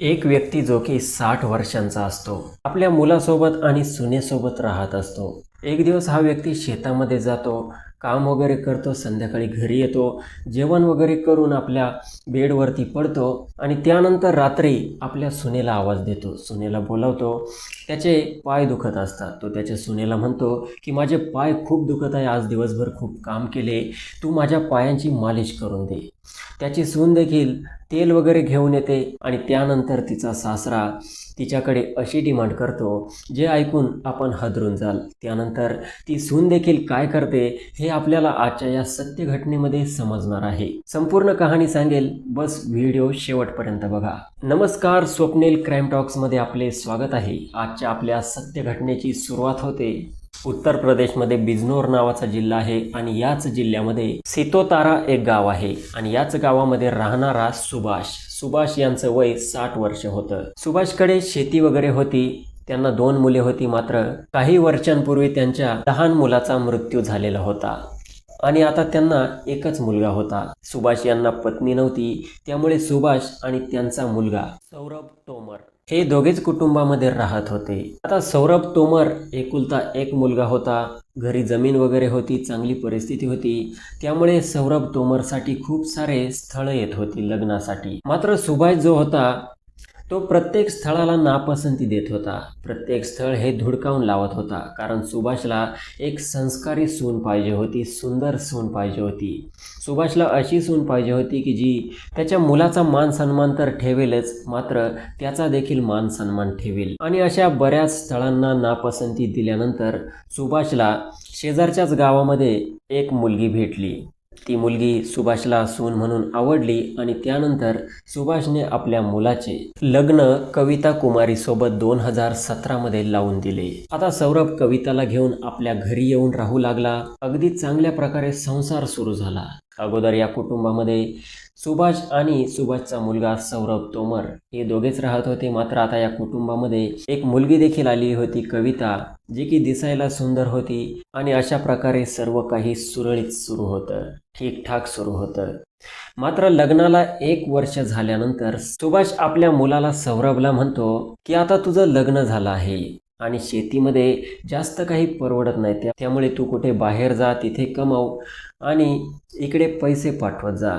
एक व्यक्ती जो की साठ वर्षांचा असतो आपल्या मुलासोबत आणि सुनेसोबत राहत असतो. एक दिवस हा व्यक्ती शेतामध्ये जातो काम वगैरे करतो संध्याकाळी घरी येतो जेवण वगैरे करून आपल्या बेडवरती पडतो आणि त्यानंतर रात्री आपल्या सुनेला आवाज देतो. सुनेला बोलावतो त्याचे पाय दुखत असतात. तो त्याच्या सुनेला म्हणतो की माझे पाय खूप दुखत आहे आज दिवसभर खूप काम केले. तू माझ्या पायांची मालिश करून दे. त्याची सून देखील तेल वगैरे घेऊन येते आणि त्यानंतर तिचा सासरा तिच्याकडे अशी डिमांड करतो जे ऐकून आपण हदरून जाल. त्यानंतर ती सून देखील काय करते हे आपल्याला आजच्या या सत्य घटनेमध्ये समजणार आहे. संपूर्ण कहाणी सांगेल बस व्हिडिओ शेवटपर्यंत बघा. नमस्कार स्वप्नेल क्राईम टॉक्समध्ये आपले स्वागत आहे. आजच्या आपल्या सत्य घटनेची सुरुवात होते. उत्तर प्रदेशमध्ये बिजनोर नावाचा जिल्हा आहे आणि याच जिल्ह्यामध्ये सितोतारा एक गाव आहे आणि याच गावामध्ये राहणारा सुभाष. सुभाष यांचं वय साठ वर्ष होतं. सुभाषकडे शेती वगैरे होती. त्यांना दोन मुले होती मात्र काही वर्षांपूर्वी त्यांच्या लहान मुलाचा मृत्यू झालेला होता. आणि आता त्यांना एकच मुलगा होता. सुभाष यांना पत्नी नव्हती. त्यामुळे सुभाष आणि त्यांचा मुलगा सौरभ तोमर. हे दोघेच कुटुंबामध्ये राहत होते. आता सौरभ तोमर एकुलता एक मुलगा होता. घरी जमीन वगैरे होती चांगली परिस्थिती होती. त्यामुळे सौरभ तोमरसाठी खूप सारे स्थळं येत होती लग्नासाठी. मात्र सुभाष जो होता तो प्रत्येक स्थळाला नापसंती देत होता. प्रत्येक स्थळ हे धुडकावून लावत होता कारण सुभाषला एक संस्कारी सून पाहिजे होती सुंदर सून पाहिजे होती. सुभाषला अशी सून पाहिजे होती की जी त्याच्या मुलाचा मान सन्मान तर ठेवेलच मात्र त्याचा देखील मान सन्मान ठेवेल. आणि अशा बऱ्याच स्थळांना नापसंती दिल्यानंतर सुभाषला शेजारच्याच गावामध्ये एक मुलगी भेटली. ती मुलगी सुभाषला सून म्हणून आवडली आणि त्यानंतर सुभाषने आपल्या मुलाचे लग्न कविता कुमारी सोबत दोन हजार सतरामध्ये लावून दिले. आता सौरभ कविताला घेऊन आपल्या घरी येऊन राहू लागला. अगदी चांगल्या प्रकारे संसार सुरू झाला. अगोदर या कुटुंबामध्ये सुभाष आणि सुभाषचा मुलगा सौरभ तोमर हे दोघेच राहत होते. मात्र आता या कुटुंबामध्ये एक मुलगी देखील आली होती कविता जी की दिसायला सुंदर होती आणि अशा प्रकारे सर्व काही सुरळीत सुरू होतं ठीकठाक सुरू होतं. मात्र लग्नाला एक वर्ष झाल्यानंतर सुभाष आपल्या मुलाला सौरभला म्हणतो की आता तुझं लग्न झालं आहे आणि शेतीमध्ये जास्त काही परवडत नाही त्यामुळे तू कुठे बाहेर जा तिथे कमाव आणि इकडे पैसे पाठवत जा.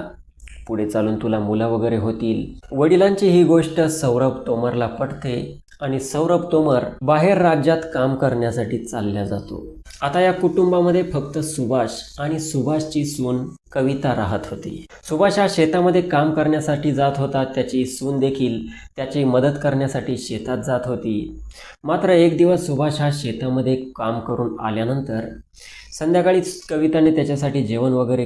पुढे चालून तुला मुलं वगैरे होतील. वडिलांची ही गोष्ट सौरभ तोमरला पटते आणि सौरभ तोमर बाहेर राज्यात काम करण्यासाठी चालल्या जातो. आता या कुटुंबामध्ये फक्त सुभाष आणि सुभाषची सून कविता राहत होती. सुभाष हा शेतामध्ये काम करण्यासाठी जात होता त्याची सून देखील त्याची मदत करण्यासाठी शेतात जात होती. मात्र एक दिवस सुभाष हा शेतामध्ये काम करून आल्यानंतर संध्याकाळी कविताने त्याच्यासाठी जेवण वगैरे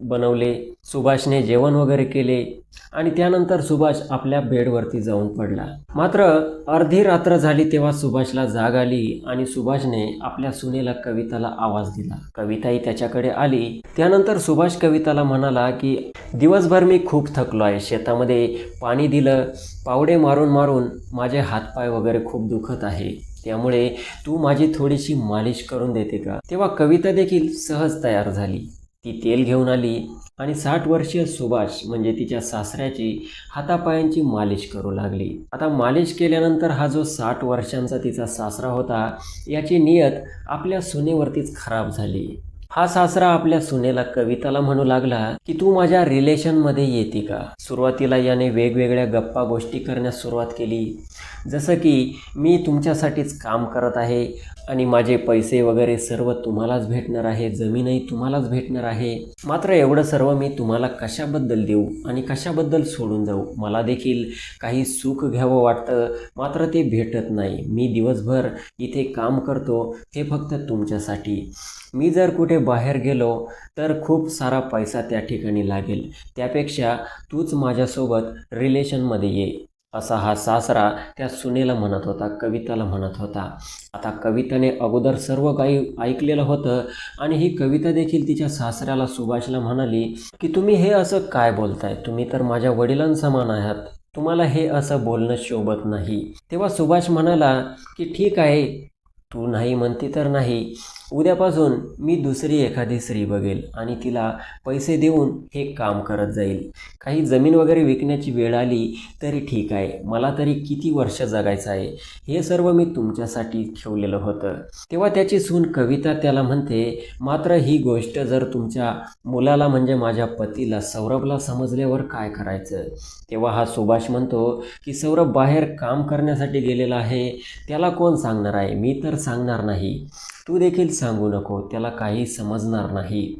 बनवले सुभाषने जेवण वगैरे केले आणि त्यानंतर सुभाष आपल्या बेडवरती जाऊन पडला. मात्र अर्धी रात्र झाली तेव्हा सुभाषला जाग आली आणि सुभाषने आपल्या सुनेला कविताला आवाज दिला. कविताही त्याच्याकडे आली. त्यानंतर सुभाष कविताला म्हणाला की दिवसभर मी खूप थकलो आहे शेतामध्ये पाणी दिलं पावडे मारून मारून माझे हातपाय वगैरे खूप दुखत आहे. त्यामुळे तू माझी थोडीशी मालिश करून देते का? तेव्हा कविता देखील सहज तयार झाली. ती तेल घेऊन आली आणि साठ वर्षीय सुभाष म्हणजे तिच्या सासऱ्याची हातापायांची मालिश करू लागली. आता मालिश केल्यानंतर हा जो साठ वर्षांचा तिचा सासरा होता याची नियत आपल्या सुनेवरतीच खराब झाली. हा सासरा आपल्या सुनेला कविताला म्हणू लागला की तू माझ्या रिलेशनमध्ये येते का? सुरुवातीला याने वेगवेगळ्या गप्पा गोष्टी करण्यास सुरुवात केली. जसं की मी तुमच्यासाठीच काम करत आहे आणि माझे पैसे वगैरे सर्व तुम्हालाच भेटणार आहे जमीनही तुम्हालाच भेटणार आहे. मात्र एवढं सर्व मी तुम्हाला कशाबद्दल देऊ आणि कशाबद्दल सोडून जाऊ? मला देखील काही सुख घ्यावं वाटतं. मात्र ते भेटत नाही. मी दिवसभर इथे काम करतो हे फक्त तुमच्यासाठी. मी जर कुठे बाहेर गेलो तर खूप सारा पैसा त्या ठिकाणी लागेल. त्यापेक्षा तूच माझ्यासोबत रिलेशनमध्ये ये. असा हा सासरा त्या सुनेला म्हणत होता कविताला म्हणत होता. आता कविताने अगोदर सर्व काही ऐकलेलं होतं आणि ही कविता देखील तिच्या सासऱ्याला सुभाषला म्हणाली की तुम्ही हे असं काय बोलताय? तुम्ही तर माझ्या वडिलांसमान आहात. तुम्हाला हे असं बोलणं शोभत नाही. तेव्हा सुभाष म्हणाला की ठीक आहे. तू नाही म्हणती तर नाही. उद्यापासून मी दुसरी एखादी स्त्री बघेल आणि तिला पैसे देऊन हे काम करत जाईल. काही जमीन वगैरे विकण्याची वेळ आली तरी ठीक आहे. मला तरी किती वर्ष जगायचं आहे? हे सर्व मी तुमच्यासाठी ठेवलेलं होतं. तेव्हा त्याची सून कविता त्याला म्हणते मात्र ही गोष्ट जर तुमच्या मुलाला म्हणजे माझ्या पतीला सौरभला समजल्यावर काय करायचं? तेव्हा हा सुभाष म्हणतो की सौरभ बाहेर काम करण्यासाठी गेलेला आहे. त्याला कोण सांगणार आहे? मी तर सांगणार नाही. तू देखील सांगू नको त्याला काही समजणार नाही.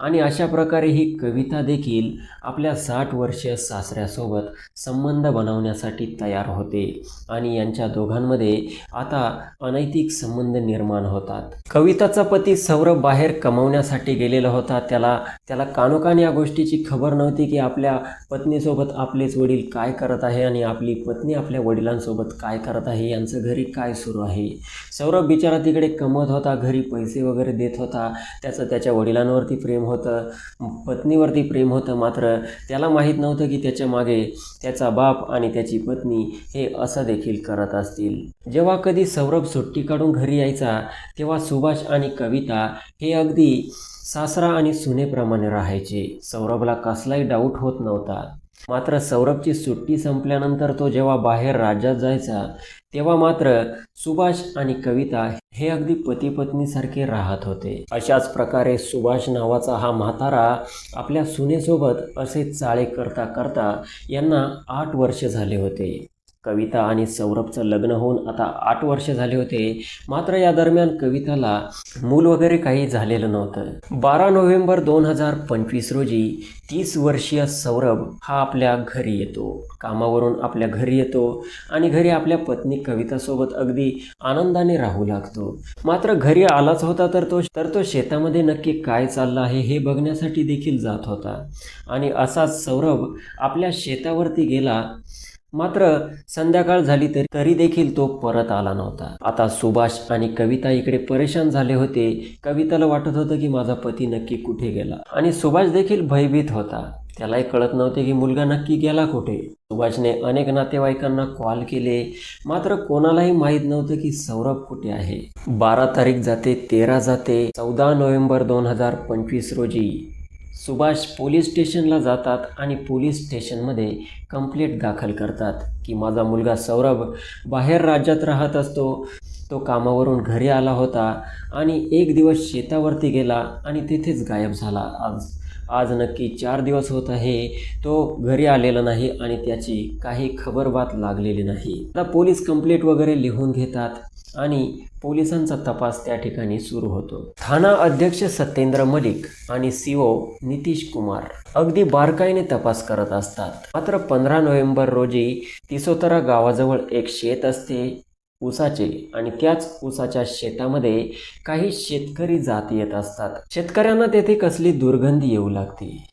आणि अशा प्रकारे ही कविता देखील आपल्या साठ वर्षीय सासऱ्यासोबत संबंध बनवण्यासाठी तयार होते. आणि यांच्या दोघांमध्ये आता अनैतिक संबंध निर्माण होतात. कविताचा पती सौरभ बाहेर कमवण्यासाठी गेलेला होता. त्याला त्याला कानोकान या गोष्टीची खबर नव्हती की आपल्या पत्नीसोबत आपलेच वडील काय करत आहे आणि आपली पत्नी आपल्या वडिलांसोबत काय करत आहे यांचं घरी काय सुरू आहे? सौरभ बिचारा तिकडे कमवत होता घरी पैसे वगैरे देत होता. त्याचं त्याच्या वडिलांवरती प्रेम होतं. होतं पत्नीवरती प्रेम होतं मात्र त्याला माहीत नव्हतं की त्याच्यामागे त्याचा बाप आणि त्याची पत्नी हे असं देखील करत असतील. जेव्हा कधी सौरभ सुट्टी काढून घरी यायचा तेव्हा सुभाष आणि कविता हे अगदी सासरा आणि सुनेप्रमाणे राहायचे. सौरभला कसलाही डाऊट होत नव्हता. मात्र सौरभची सुट्टी संपल्यानंतर तो जेव्हा बाहेर राज्यात जायचा तेव्हा मात्र सुभाष आणि कविता हे अगदी पती पत्नीसारखे राहत होते. अशाच प्रकारे सुभाष नावाचा हा म्हातारा आपल्या सुनेसोबत असे चाळे करता करता यांना आठ वर्ष झाले होते. कविता आणि सौरभचं लग्न होऊन आता आठ वर्ष झाले होते. मात्र या दरम्यान कविताला मूल वगैरे काही झालेलं नव्हतं. बारा नोव्हेंबर दोन हजार पंचवीस रोजी तीस वर्षीय सौरभ हा आपल्या घरी येतो. कामावरून आपल्या घरी येतो आणि घरी आपल्या पत्नी कवितासोबत अगदी आनंदाने राहू लागतो. मात्र घरी आलाच होता तर तो तर तो शेतामध्ये नक्की काय चाललं आहे हे बघण्यासाठी देखील जात होता. आणि असाच सौरभ आपल्या शेतावरती गेला मात्र संध्याकाळ झाली तरी तरी देखील तो परत आला नव्हता. आता सुभाष आणि कविता इकडे परेशान झाले होते. कविताला वाटत होतं की माझा पती नक्की कुठे गेला? आणि सुभाष देखील भयभीत होता. त्यालाही कळत नव्हते की मुलगा नक्की गेला कुठे. सुभाषने अनेक नातेवाईकांना कॉल केले. मात्र कोणालाही माहीत नव्हतं की सौरभ कुठे आहे. बारा तारीख जाते तेरा जाते चौदा नोव्हेंबर दोन हजार पंचवीस रोजी. सुभाष पोलीस स्टेशनला जातात आणि पोलीस स्टेशनमध्ये कंप्लेंट दाखल करतात की माझा मुलगा सौरभ बाहेर राज्यात राहत असतो. तो कामावरून घरी आला होता आणि एक दिवस शेतावरती गेला आणि तिथेच गायब झाला. आज आज नक्की चार दिवस होत आहे. तो घरी आलेला नाही आणि त्याची काही खबरबात लागलेली नाही. आता पोलीस कंप्लेंट वगैरे लिहून घेतात आणि पोलिसांचा तपास त्या ठिकाणी सुरू होतो. ठाणा अध्यक्ष सत्येंद्र मलिक आणि सीओ नितीश कुमार अगदी बारकाईने तपास करत असतात. मात्र पंधरा नोव्हेंबर रोजी तिसोतरा गावाजवळ एक शेत असते. ऊसाचे आणि त्याच ऊसाच्या शेतामध्ये काही शेतकरी जात येत असतात. शेतकऱ्यांना तेथे कसली दुर्गंधी येऊ लागते?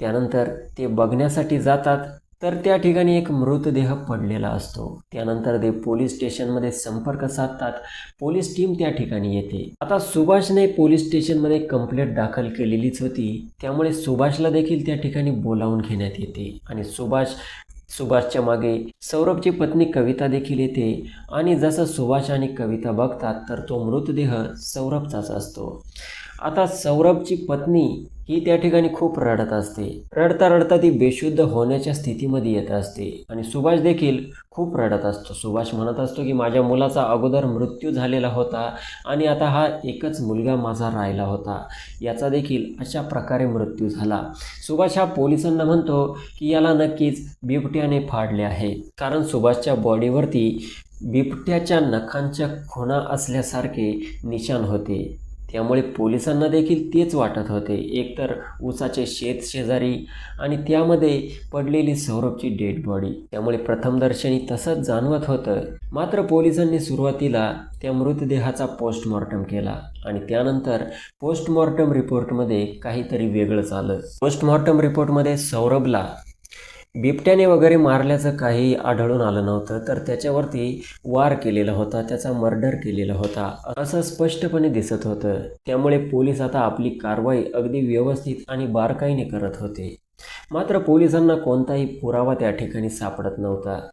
त्यानंतर ते बघण्यासाठी जातात. तर त्या ठिकाणी एक मृतदेह पडलेला असतो. त्यानंतर ते पोलीस स्टेशनमध्ये संपर्क साधतात. पोलीस टीम त्या ठिकाणी येते. आता सुभाषने पोलीस स्टेशनमध्ये कंप्लेंट दाखल केलेलीच होती. त्यामुळे सुभाषला देखील त्या ठिकाणी बोलावून घेण्यात येते आणि सुभाष सुभाषच्या मागे सौरभची पत्नी कविता देखील येते. आणि जसं सुभाष आणि कविता बघतात तर तो मृतदेह सौरभचाच असतो. आता सौरभची पत्नी ही त्या ठिकाणी खूप रडत असते. रडता रडता ती बेशुद्ध होण्याच्या स्थितीमध्ये येत असते. आणि सुभाष देखील खूप रडत असतो. सुभाष म्हणत असतो की माझ्या मुलाचा अगोदर मृत्यू झालेला होता आणि आता हा एकच मुलगा माझा राहिला होता. याचा देखील अशा प्रकारे मृत्यू झाला. सुभाष हा पोलिसांना म्हणतो की याला नक्कीच बिबट्याने फाडले आहे. कारण सुभाषच्या बॉडीवरती बिबट्याच्या नखांच्या खुणा असल्यासारखे निशाण होते. त्यामुळे पोलिसांना देखील तेच वाटत होते. एकतर ऊसाचे शेत शेजारी आणि त्यामध्ये पडलेली सौरभची डेड बॉडी त्यामुळे प्रथमदर्शनी तसंच जाणवत होतं. मात्र पोलिसांनी सुरुवातीला त्या मृतदेहाचा पोस्टमॉर्टम केला आणि त्यानंतर पोस्टमॉर्टम रिपोर्टमध्ये काहीतरी वेगळंच आलं पोस्टमॉर्टम रिपोर्टमध्ये सौरभला बिबट्याने वगैरे मारल्याचं काही आढळून आलं नव्हतं तर त्याच्यावरती वार केलेला होता त्याचा मर्डर केलेला होता असं स्पष्टपणे दिसत होतं. त्यामुळे पोलीस आता आपली कारवाई अगदी व्यवस्थित आणि बारकाईने करत होते. मात्र पोलिसांना कोणताही पुरावा त्या ठिकाणी सापडत नव्हता.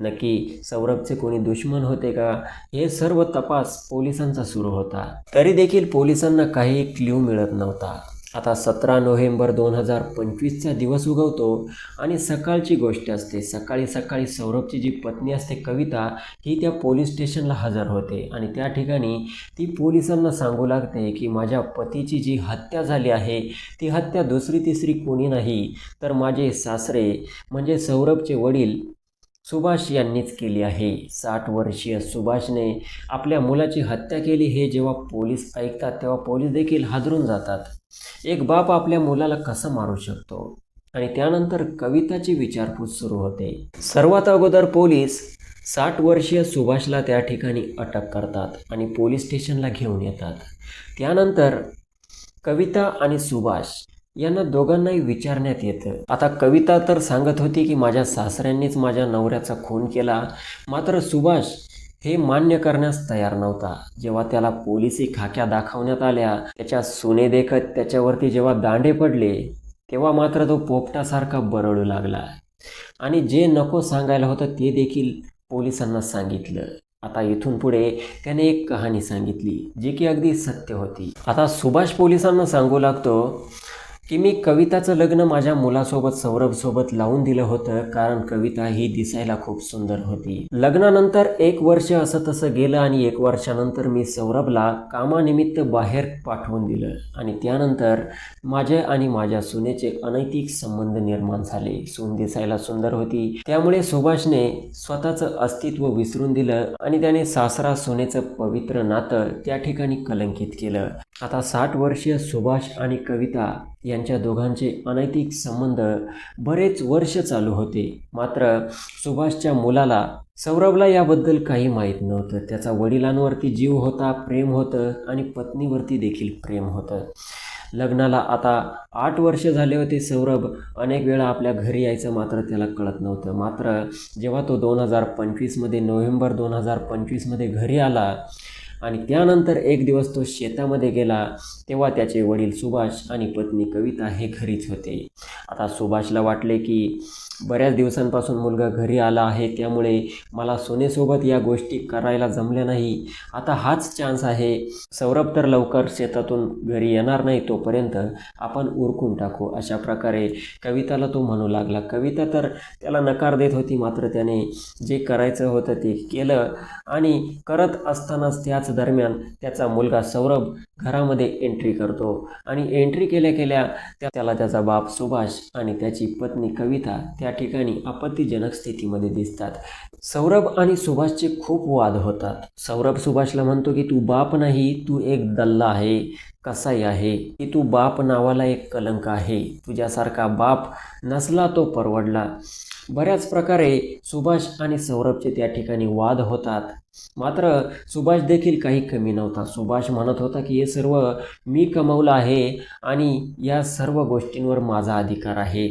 नक्की सौरभचे कोणी दुश्मन होते का हे सर्व तपास पोलिसांचा सुरू होता. तरी देखील पोलिसांना काही क्ल्यू मिळत नव्हता. आता सतरा नोव्हेंबर दोन हजार पंचवीसचा दिवस उगवतो आणि सकाळची गोष्ट असते. सकाळी सकाळी सौरभची जी पत्नी असते कविता ही त्या पोलीस स्टेशनला हजर होते आणि त्या ठिकाणी ती पोलिसांना सांगू लागते की माझ्या पतीची जी हत्या झाली आहे ती हत्या दुसरी तिसरी कोणी नाही. तर माझे सासरे म्हणजे सौरभचे वडील सुभाष यांनीच केली आहे. साठ वर्षीय सुभाषने आपल्या मुलाची हत्या केली. हे जेव्हा पोलीस ऐकतात तेव्हा पोलीस देखील हादरून जातात. एक बाप आपल्या मुलाला कसं मारू शकतो? आणि त्यानंतर कविताची विचारपूस सुरू होते. सर्वात अगोदर पोलीस साठ वर्षीय सुभाषला त्या ठिकाणी अटक करतात आणि पोलीस स्टेशनला घेऊन येतात. त्यानंतर कविता आणि सुभाष यांना दोघांनाही विचारण्यात येतं. आता कविता तर सांगत होती की माझ्या सासऱ्यांनीच माझ्या नवऱ्याचा खून केला. मात्र सुभाष हे मान्य करण्यास तयार नव्हता. जेव्हा त्याला पोलिसी खाक्या दाखवण्यात आल्या त्याच्या सुने देखत त्याच्यावरती जेव्हा दांडे पडले तेव्हा मात्र तो पोपटासारखा बरळू लागला. आणि जे नको सांगायला होतं ते देखील पोलिसांना सांगितलं. आता इथून पुढे त्याने एक कहाणी सांगितली जी की अगदी सत्य होती. आता सुभाष पोलिसांना सांगू लागतो की मी कविताचं लग्न माझ्या मुलासोबत सौरभसोबत लावून दिलं होतं कारण कविता ही दिसायला खूप सुंदर होती. लग्नानंतर एक वर्ष असं तसं गेलं आणि एक वर्षानंतर मी सौरभला कामानिमित्त बाहेर पाठवून दिलं. आणि त्यानंतर माझे आणि माझ्या सुनेचे अनैतिक संबंध निर्माण झाले. सून दिसायला सुंदर होती. त्यामुळे सुभाषने स्वतःचं अस्तित्व विसरून दिलं आणि त्याने सासरा सुनेचं पवित्र नातं त्या ठिकाणी कलंकित केलं. आता साठ वर्षीय सुभाष आणि कविता यांच्या दोघांचे अनैतिक संबंध बरेच वर्ष चालू होते. मात्र सुभाषच्या मुलाला सौरभला याबद्दल काही माहीत नव्हतं. त्याचा वडिलांवरती जीव होता प्रेम होतं आणि पत्नीवरती देखील प्रेम होतं. लग्नाला आता आठ वर्ष झाले होते सौरभ. अनेक वेळा आपल्या घरी यायचं मात्र त्याला कळत नव्हतं. मात्र जेव्हा तो दोन हजार पंचवीसमध्ये नोव्हेंबर दोन हजार पंचवीसमध्ये घरी आला आणि त्यानंतर एक दिवस तो शेतामध्ये गेला तेव्हा त्याचे वडील सुभाष आणि पत्नी कविता हे घरीच होते. आता सुभाषला वाटले की बऱ्याच दिवसांपासून मुलगा घरी आला आहे त्यामुळे मला सोनेसोबत या गोष्टी करायला जमल्या नाही. आता हाच चान्स आहे. सौरभ तर लवकर शेतातून घरी येणार नाही तोपर्यंत आपण उरकून टाकू अशा प्रकारे कविताला तो म्हणू लागला. कविता तर त्याला नकार देत होती मात्र त्याने जे करायचं होतं ते केलं आणि करत असतानाच त्याच दरम्यान त्याचा मुलगा सौरभ घरामध्ये एंट्री करतो आणि एंट्री केल्या केल्या त्याला त्याचा बाप सुभाष आणि त्याची पत्नी कविता त्या त्या ठिकाणी आपत्तीजनक स्थितीमध्ये दिसतात. सौरभ आणि सुभाषचे खूप वाद होतात. सौरभ सुभाषला म्हणतो की तू बाप नाही तू एक दल्ला आहे. कसाई आहे? की तू बाप नावाला एक कलंक आहे. तुझ्यासारखा बाप नसला तो परवडला. बऱ्याच प्रकारे सुभाष आणि सौरभचे त्या ठिकाणी वाद होतात. मात्र सुभाष देखील काही कमी नव्हता. सुभाष म्हणत होता की हे सर्व मी कमवलं आहे आणि या सर्व गोष्टींवर माझा अधिकार आहे.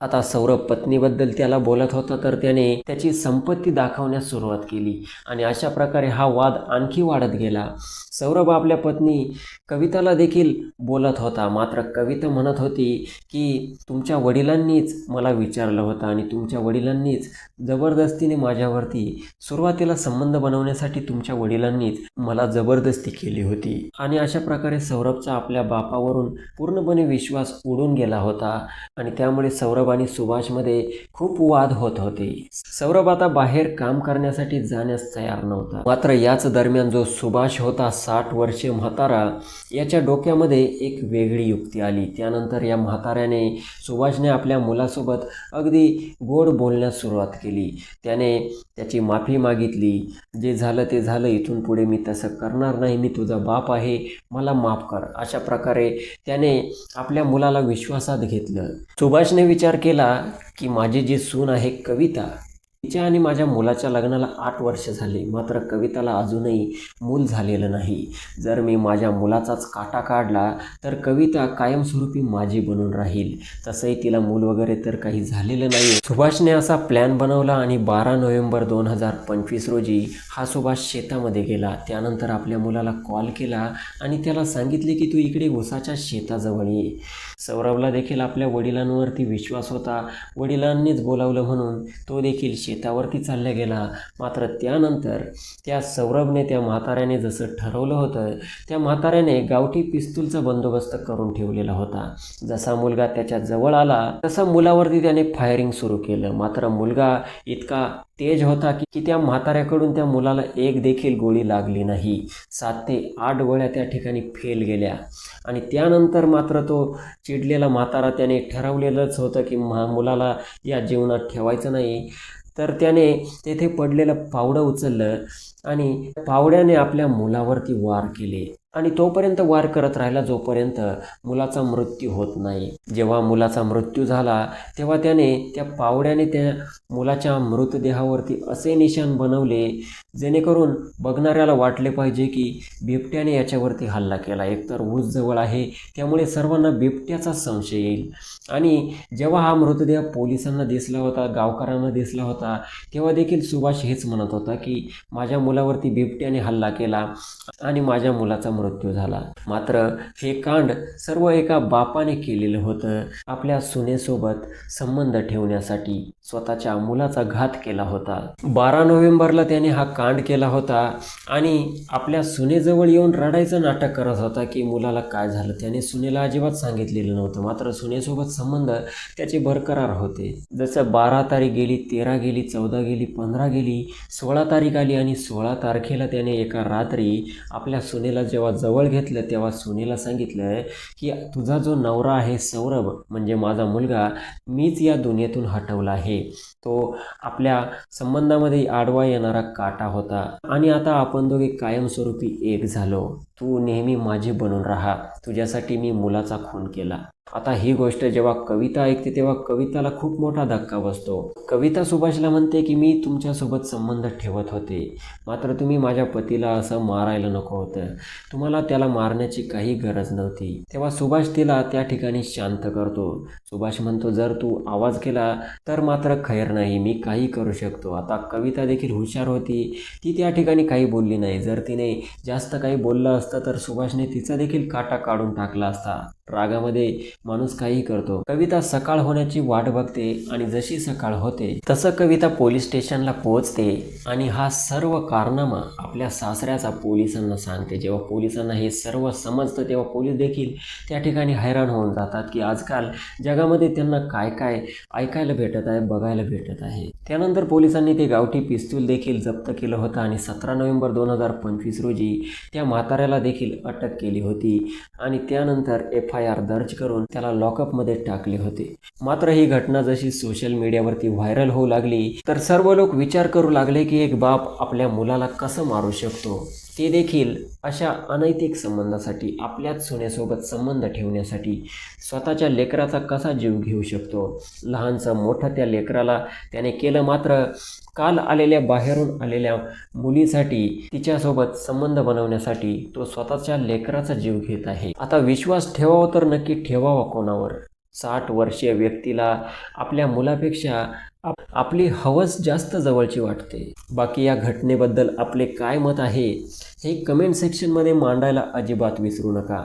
आता सौरभ पत्नीबद्दल त्याला बोलत होता तर त्याने त्याची संपत्ती दाखवण्यास सुरुवात केली. आणि अशा प्रकारे हा वाद आणखी वाढत गेला. सौरभ आपल्या पत्नी कविताला देखील बोलत होता. मात्र कविता म्हणत होती की तुमच्या वडिलांनीच मला विचारलं होतं आणि तुमच्या वडिलांनीच जबरदस्तीने माझ्यावरती सुरुवातीला संबंध बनवण्यासाठी तुमच्या वडिलांनीच मला जबरदस्ती केली होती. आणि अशा प्रकारे सौरभचा आपल्या बापावरून पूर्णपणे विश्वास उडून गेला होता. आणि त्यामुळे सौरभ आणि सुभाषमध्ये खूप वाद होत होते. सौरभ आता बाहेर काम करण्यासाठी जाण्यास तयार नव्हता. मात्र याच दरम्यान जो सुभाष होता साठ वर्षे म्हातारा याच्या डोक्यामध्ये एक वेगळी युक्ती आली. त्यानंतर या म्हाताऱ्याने सुभाषने आपल्या मुलासोबत अगदी गोड बोलण्यास सुरुवात केली. त्याने त्याची माफी मागितली. जे झालं ते झालं इथून पुढे मी तसं करणार नाही. मी तुझा बाप आहे. मला माफ कर. अशा प्रकारे त्याने आपल्या मुलाला विश्वासात घेतलं. सुभाषने विचार केला की माझी जी सून आहे कविता तिच्या आणि माझ्या मुलाच्या लग्नाला आठ वर्ष झाली. मात्र कविताला अजूनही मूल झालेलं नाही. जर मी माझ्या मुलाचाच काटा काढला तर कविता कायमस्वरूपी माझी बनून राहील. तसंही तिला मूल वगैरे तर काही झालेलं नाही. सुभाषने असा प्लॅन बनवला आणि बारा नोव्हेंबर दोन हजार पंचवीस रोजी हा सुभाष शेतामध्ये गेला. त्यानंतर आपल्या मुलाला कॉल केला आणि त्याला सांगितले की तू इकडे उसाच्या शेताजवळ ये. सौरभला देखील आपल्या वडिलांवरती विश्वास होता. वडिलांनीच बोलावलं म्हणून तो देखील शेतावरती चालल्या गेला. मात्र त्यानंतर त्या सौरभने त्या म्हाताऱ्याने जसं ठरवलं होतं त्या म्हाताऱ्याने गावठी पिस्तूलचा बंदोबस्त करून ठेवलेला होता. जसा मुलगा त्याच्याजवळ आला तसा मुलावरती त्याने फायरिंग सुरू केलं. मात्र मुलगा इतका तेज होता की की त्या म्हाताऱ्याकडून त्या मुलाला एक देखील गोळी लागली नाही. सात ते आठ गोळ्या त्या ठिकाणी फेल गेल्या. आणि त्यानंतर मात्र तो चिडलेला म्हातारा त्याने ठरवलेलंच होतं की मा मुलाला या जीवनात ठेवायचं नाही. तर त्याने तेथे पडलेलं पावडं उचललं आणि पावड्याने आपल्या मुलावरती वार केले. आणि तोपर्यंत वार करत राहिला जोपर्यंत मुलाचा मृत्यू होत नाही. जेव्हा मुलाचा मृत्यू झाला तेव्हा त्याने त्या पावड्याने त्या मुलाच्या मृतदेहावरती असे निशाण बनवले जेणेकरून बघणाऱ्याला वाटले पाहिजे की बिबट्याने याच्यावरती हल्ला केला. एकतर ऊस जवळ आहे त्यामुळे सर्वांना बिबट्याचा संशय येईल. आणि जेव्हा हा मृतदेह पोलिसांना दिसला होता गावकऱ्यांना दिसला होता तेव्हा देखील सुभाष हेच म्हणत होता की माझ्या मुलावरती बिबट्याने हल्ला केला आणि माझ्या मुलाचा मृत्यू झाला. मात्र हे कांड सर्व एका बापाने केलेलं होतं. आपल्या सुनेसोबत संबंध ठेवण्यासाठी स्वतःच्या मुलाचा घात केला होता. बारा नोव्हेंबरला त्याने हा कांड केला होता आणि आपल्या सुनेजवळ येऊन रडायचं नाटक करत होता की मुलाला काय झालं? त्याने सुनेला अजिबात सांगितलेलं नव्हतं. मात्र सुनेसोबत संबंध त्याचे बरकरार होते. जसं बारा तारीख गेली तेरा गेली चौदा गेली पंधरा गेली सोळा तारीख आली आणि सोळा तारखेला त्याने एका रात्री आपल्या सुनेला जेव्हा जवळ घेतलं तेव्हा सुनेला सांगितलं की तुझा जो नवरा आहे सौरभ म्हणजे माझा मुलगा मीच या दुनियेतून हटवला आहे. तो आपल्या संबंधामध्ये आडवा येणारा काटा होता. आणि आता आपण दोघे कायमस्वरूपी एक झालो. तू नेहमी माझी बनून राहा. तुझ्यासाठी मी मुलाचा खून केला. आता ही गोष्ट जेव्हा कविता ऐकते तेव्हा कविताला खूप मोठा धक्का बसतो. कविता सुभाषला म्हणते की मी तुमच्यासोबत संबंध ठेवत होते. मात्र तुम्ही माझ्या पतीला असं मारायला नको होतं. तुम्हाला त्याला मारण्याची काही गरज नव्हती. तेव्हा सुभाष तिला त्या ठिकाणी शांत करतो. सुभाष म्हणतो जर तू आवाज केला तर मात्र खैर नाही. मी काही करू शकतो. आता कविता देखील हुशार होती. ती त्या ठिकाणी काही बोलली नाही. जर तिने जास्त काही बोललं असतं तर सुभाषने तिचा देखील काटा काढून टाकला असता. रागामध्ये माणूस काही करतो. कविता सकाळ होण्याची वाट बघते आणि जशी सकाळ होते तसं कविता पोलीस स्टेशनला पोहोचते आणि हा सर्व कारनामा आपल्या सासऱ्याचा पोलिसांना सांगते. जेव्हा पोलिसांना हे सर्व समजतं तेव्हा पोलीस देखील त्या ठिकाणी हैराण होऊन जातात की आजकाल जगामध्ये त्यांना काय काय ऐकायला भेटत आहे बघायला भेटत आहे. त्यानंतर पोलिसांनी ते गावठी पिस्तूल देखील जप्त केलं होतं आणि सतरा नोव्हेंबर दोन हजार पंचवीस रोजी त्या म्हाताऱ्याला देखील अटक केली होती आणि त्यानंतर एफ आय आर दर्ज करून त्याला लॉकअपमध्ये टाकले होते. मात्र ही घटना जशी सोशल मीडियावरती व्हायरल होऊ लागली तर सर्व लोक विचार करू लागले की एक बाप आपल्या मुलाला कसं मारू शकतो? ते देखील अशा अनैतिक संबंधासाठी आपल्याच सुनेसोबत संबंध ठेवण्यासाठी स्वतःच्या लेकराचा कसा जीव घेऊ शकतो? लहानचं मोठं त्या लेकराला त्याने केलं मात्र काल आलेल्या बाहेरून आलेल्या मुलीसाठी तिच्यासोबत संबंध बनवण्यासाठी तो स्वतःच्या लेकराचा जीव घेत आहे. आता विश्वास ठेवावा तर नक्की ठेवावा कोणावर? साठ वर्षीय व्यक्तीला आपल्या मुलापेक्षा आप आपली हवस जास्त जवळची वाटते. बाकी या घटनेबद्दल आपले काय मत आहे हे कमेंट सेक्शनमध्ये मांडायला अजिबात विसरू नका.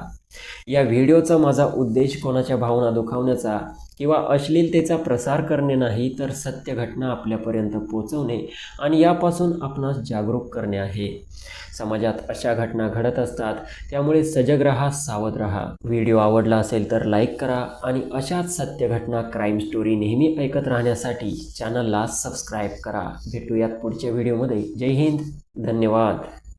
या व्हिडिओचा माझा उद्देश कोणाच्या भावना दुखावण्याचा किंवा अश्लीलतेचा प्रसार करणे नाही तर सत्य घटना आपल्यापर्यंत पोहोचवणे आणि यापासून आपणास जागरूक करणे आहे. समाजात अशा घटना घडत असतात त्यामुळे सजग राहा सावध राहा. व्हिडिओ आवडला असेल तर लाईक करा आणि अशाच सत्य घटना क्राईम स्टोरी नेहमी ऐकत राहण्यासाठी चॅनलला सबस्क्राईब करा. भेटूयात पुढच्या व्हिडिओमध्ये. जय हिंद. धन्यवाद.